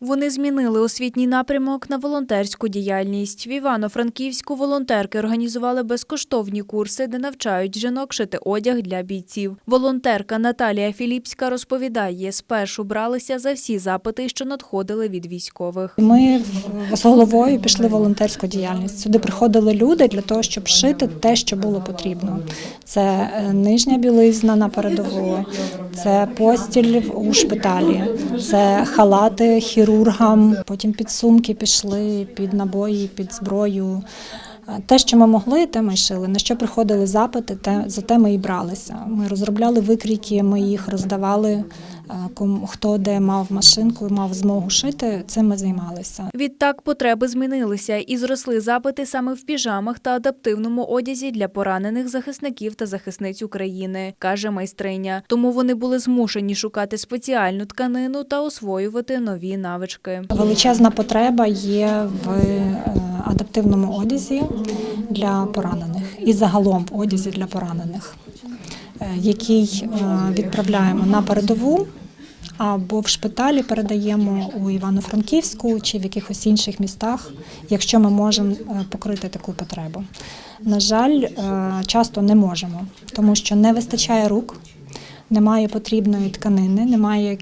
Вони змінили освітній напрямок на волонтерську діяльність. В Івано-Франківську волонтерки організували безкоштовні курси, де навчають жінок шити одяг для бійців. Волонтерка Наталія Філіпська розповідає, спершу бралися за всі запити, що надходили від військових. Ми з головою пішли в волонтерську діяльність. Сюди приходили люди для того, щоб шити те, що було потрібно. Це е, нижня білизна на передову, це постіль у шпиталі, це халати хірургам. Потім підсумки пішли під набої, під зброю. Е, Те, що ми могли, те ми шили. На що приходили запити, те за те ми і бралися. Ми розробляли викрійки, ми їх роздавали. е, кому хто де мав машинку, мав змогу шити. Цим ми займалися. Відтак потреби змінилися і зросли запити саме в піжамах та адаптивному одязі для поранених захисників та захисниць України, каже майстриня. Тому вони були змушені шукати спеціальну тканину та освоювати нові навички. Величезна потреба є в адаптивному одязі для поранених і загалом в одязі для поранених, е, який е, відправляємо на передову. Або в шпиталі передаємо у Івано-Франківську чи в якихось інших містах, якщо ми можемо е, покрити таку потребу. На жаль, часто не можемо, тому що не вистачає рук, немає потрібної тканини, немає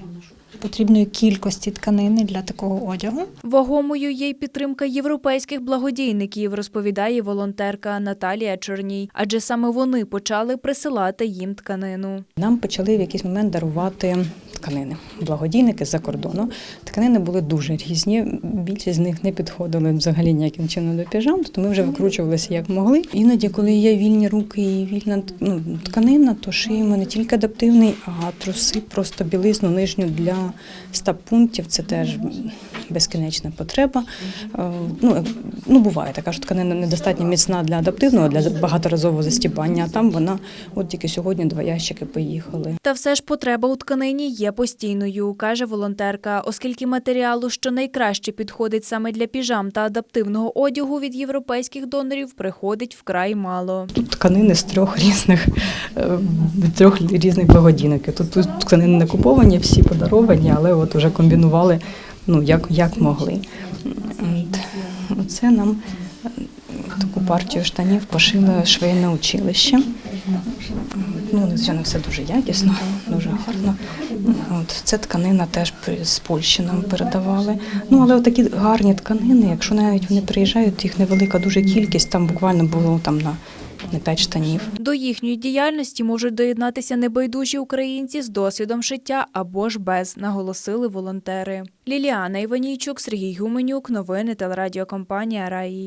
потрібної кількості тканини для такого одягу. Вагомою є й підтримка європейських благодійників, розповідає волонтерка Наталія Чорній, адже саме вони почали присилати їм тканину. Нам почали в якийсь момент дарувати тканини. Благодійники з-за кордону. Тканини були дуже різні. Більшість з них не підходили взагалі ніяким чином до піжам, тобто ми вже викручувалися як могли. Іноді, коли є вільні руки і вільна ну, тканина, то шиємо не тільки адаптивний, а труси, просто білизну нижню для стаб-пунктів. Це теж безкінечна потреба. Е, Ну, ну буває така, що тканина недостатньо міцна для адаптивного, для багаторазового застібання. А там вона, от тільки сьогодні два ящики поїхали. Та все ж потреба у тканині є постійною, каже волонтерка, оскільки матеріалу, що найкраще підходить саме для піжам та адаптивного одягу від європейських донорів, приходить вкрай мало. Тут тканини з трьох різних е, трьох різних благодійників. Тут, тут тканини не куповані, всі подаровані, але от уже комбінували ну як, як могли. От. Оце нам е, таку партію штанів пошили швейне училище. Ну, звичайно, все дуже якісно, дуже гарно. От це тканина теж з Польщі нам передавали. Ну але такі гарні тканини, якщо навіть вони приїжджають, їх невелика дуже кількість. Там буквально було там на, 5 штанів. До їхньої діяльності можуть доєднатися небайдужі українці з досвідом шиття або ж без, наголосили волонтери. Ліліана Іванійчук, Сергій Гуменюк. Новини телерадіокомпанія Раї.